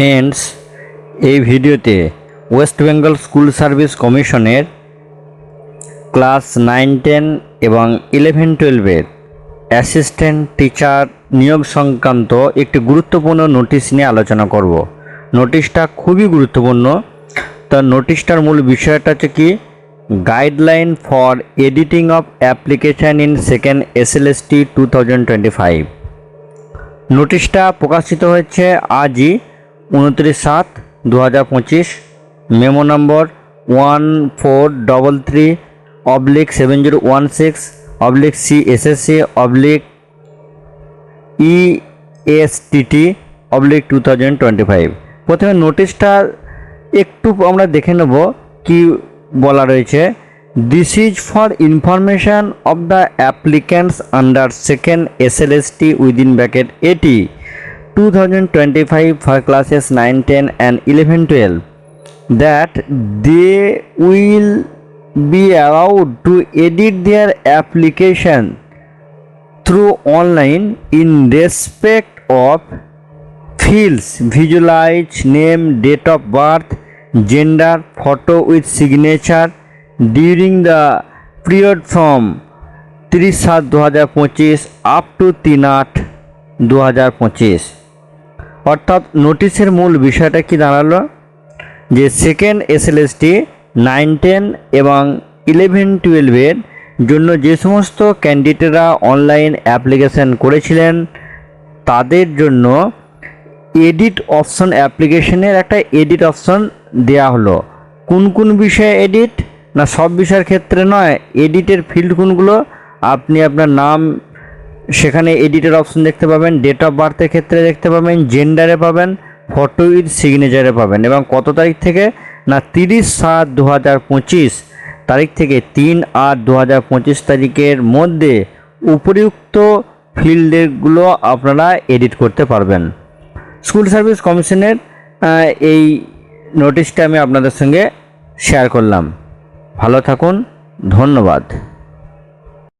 Friends এই ভিডিওতে West Bengal school service কমিশনের ক্লাস নাইন টেন এবং ইলেভেন টুয়েলভের অ্যাসিস্ট্যান্ট টিচার নিয়োগ সংক্রান্ত একটি গুরুত্বপূর্ণ নোটিশ নিয়ে আলোচনা করব। নোটিশটা খুবই গুরুত্বপূর্ণ। তার নোটিশটার মূল বিষয়টা হচ্ছে কি? Guideline for editing of application in second S L S T two thousand twenty five নোটিশটা প্রকাশিত হয়েছে আজই উনত্রিশ সাত দু হাজার পঁচিশ। মেমো নম্বর one four double three, oblique seven zero one six, oblique C S S C, oblique E STT oblique two thousand twenty five. প্রথমে নোটিশটা একটু আমরা দেখে নেব কি বলা রয়েছে। This is for information of the applicants under second S L S T within bracket AT two thousand twenty five for classes nine ten and eleven twelve that they will be allowed to edit their application through online in respect of fields visualize name date of birth gender photo with signature during the period from তিরিশ সাত দু হাজার পঁচিশ up to তিন আট দু হাজার পঁচিশ অর্থাৎ নোটিশের মূল বিষয়টা কি দাঁড়াল? যে সেকেন্ড এসএলএসটি নাইন টেন এবং ইলেভেন টুয়েলভের জন্য যে সমস্ত ক্যান্ডিডেটরা অনলাইন অ্যাপ্লিকেশন করেছিলেন, তাদের জন্য এডিট অপশন অ্যাপ্লিকেশনের একটা এডিট অপশন দেওয়া হলো। কোন কোন বিষয়ে এডিট না, সব বিষয়ের ক্ষেত্রে নয় এডিটের ফিল্ড কোনগুলো? আপনি আপনার নাম সেখানে এডিটের অপশন দেখতে পাবেন ডেট অফ বার্থের ক্ষেত্রে দেখতে পাবেন জেন্ডারে পাবেন ফটো উইথ সিগনেচারে পাবেন এবং কত তারিখ থেকে? না, তিরিশ সাত দু হাজার পঁচিশ তারিখ থেকে তিন আট দু হাজার পঁচিশ তারিখের মধ্যে উপরিউক্ত ফিল্ডেরগুলো আপনারা এডিট করতে পারবেন। স্কুল সার্ভিস কমিশনের এই নোটিশটা আমি আপনাদের সঙ্গে শেয়ার করলাম। ভালো থাকুন, ধন্যবাদ।